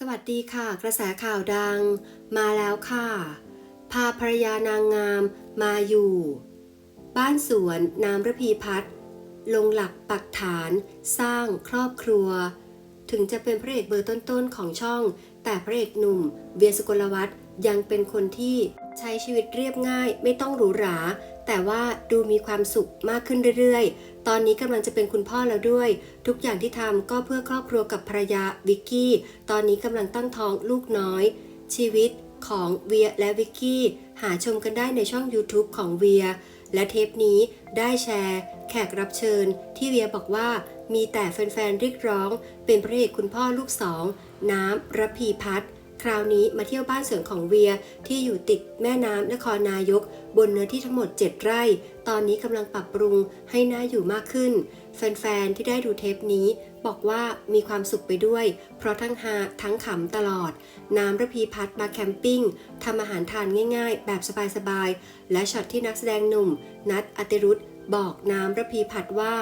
สวัสดีค่ะ กระแสข่าวดัง มาแล้วค่ะ พาภรรยานางงามมาอยู่ บ้านสวนนามระพีพัฒน์ลงหลักปักฐาน สร้างครอบครัว ถึงจะเป็นพระเอกเบอร์ต้นๆของช่อง แต่พระเอกหนุ่ม เวียสุกลวัฒน์ยังเป็นคนที่ใช้ชีวิตเรียบง่าย ไม่ต้องหรูหรา แต่ว่าดูมีความสุขมากขึ้นเรื่อยๆ ตอนนี้กำลังจะเป็นคุณพ่อแล้วด้วย ทุกอย่างที่ทำก็เพื่อครอบครัวกับภรรยาวิกกี้ ตอนนี้กำลังตั้งท้องลูกน้อย ชีวิตของเวียและวิกกี้ หาชมกันได้ในช่อง YouTube ของเวีย และเทปนี้ได้แชร์ แขกรับเชิญที่เวียบอกว่า มีแต่แฟนๆเรียกร้อง เป็นพระเอกคุณพ่อลูกสอง น้ำระพีพัฒน์คราวนี้มาเที่ยวบ้านสวนของเวียที่อยู่ติดแม่น้ำนครนายก บนเนื้อที่ทั้งหมด 7 ไร่ ตอนนี้กำลังปรับปรุงให้น่าอยู่มากขึ้น แฟนๆ ที่ได้ดูเทปนี้ บอกว่ามีความสุขไปด้วย เพราะทั้งฮาทั้งขำตลอด น้ำระพีพัฒมาแคมปิ้งทำอาหารทานง่ายๆ แบบสบายๆ และช็อตที่นักแสดงหนุ่ม นัทอติรุธบอกน้ำระพีพัฒว่า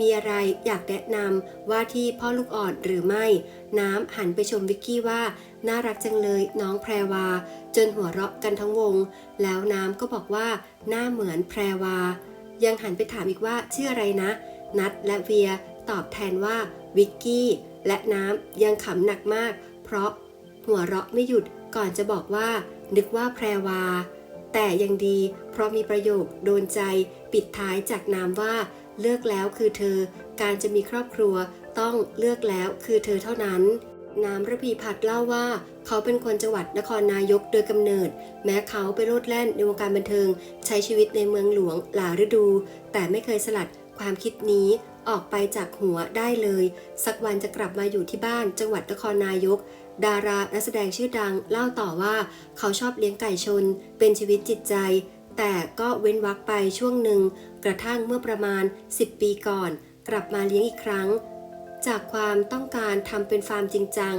มีอะไรอยากแนะนำว่าที่พ่อลูกอ่อนหรือไม่ น้ำหันไปชมวิกกี้ว่า น่ารักจังเลยน้องแพรวา จนหัวเราะกันทั้งวง แล้วน้ำก็บอกว่า หน้าเหมือนแพรวา ยังหันไปถามอีกว่าชื่ออะไรนะ นัดและเวียตอบแทนว่าวิกกี้และน้ำยังขำหนักมาก เพราะหัวเราะไม่หยุดก่อนจะบอกว่า นึกว่าแพรวา แต่ยังดี เพราะมีประโยคโดนใจปิดท้ายจากน้ำว่า เลือกแล้วคือเธอ การจะมีครอบครัวต้องเลือกแล้วคือเธอเท่านั้น น้ำระพีพัฒน์เล่าว่า เขาเป็นคนจังหวัดนครนายกโดยกำเนิด แม้เขาไปโลดแล่นในวงการบันเทิง ใช้ชีวิตในเมืองหลวงหลายฤดู แต่ไม่เคยสลัดความคิดนี้ออกไปจากหัวได้เลย สักวันจะกลับมาอยู่ที่บ้านจังหวัดนครนายก ดารานักแสดงชื่อดังเล่าต่อว่าเขาชอบเลี้ยงไก่ชน เป็นชีวิตจิตใจ แต่ก็เว้นวักไปช่วงหนึ่ง กระทั่งเมื่อประมาณ 10 ปีก่อน กลับมาเลี้ยงอีกครั้ง จากความต้องการทำเป็นฟาร์มจริงจัง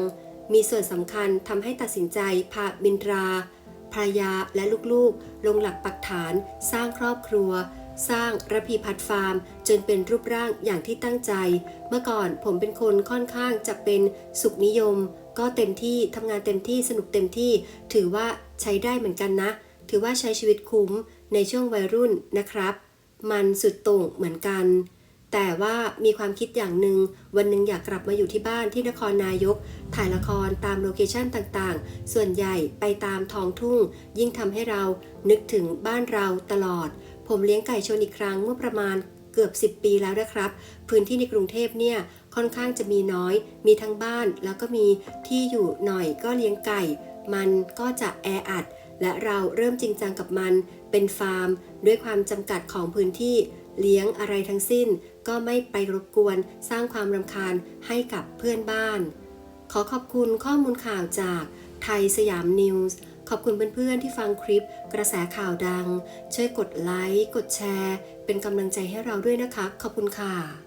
มีส่วนสำคัญทำให้ตัดสินใจพาบินตราภรรยาและลูกๆ ลงหลักปักฐาน สร้างครอบครัว สร้างระพีพัฒน์ฟาร์ม จนเป็นรูปร่างอย่างที่ตั้งใจ เมื่อก่อนผมเป็นคนค่อนข้างจะเป็นสุขนิยม ก็เต็มที่ทำงานเต็มที่สนุกเต็มที่ ถือว่าใช้ได้เหมือนกันนะ ถือว่าใช้ชีวิตคุ้มในช่วงวัยรุ่นนะครับ มันสุดโต่งเหมือนกัน แต่ว่ามีความคิดอย่างหนึ่งวันหนึ่งอยากกลับมาอยู่ที่บ้านที่นครนายก ถ่ายละครตามโลเคชั่นต่างๆ ส่วนใหญ่ไปตามท้องทุ่ง ยิ่งทำให้เรานึกถึงบ้านเราตลอด ผมเลี้ยงไก่ชนอีกครั้งเมื่อประมาณเกือบ 10 ปีแล้วนะครับ พื้นที่ในกรุงเทพเนี่ยค่อนข้างจะมีน้อย มีทั้งบ้านแล้วก็มีที่อยู่หน่อยก็เลี้ยงไก่ มันก็จะแออัดและเราเริ่มจริงจังกับมัน เป็นฟาร์ม ด้วยความจำกัดของพื้นที่เลี้ยงอะไรทั้งสิ้น ก็ไม่ไปรบกวนสร้างความรำคาญให้กับเพื่อนบ้าน ขอขอบคุณข้อมูลข่าวจากไทยสยามนิวส์ขอบคุณเพื่อนๆที่ฟังคลิปกระแสข่าวดัง ช่วยกดไลค์ กดแชร์ เป็นกำลังใจให้เราด้วยนะคะ ขอบคุณค่ะ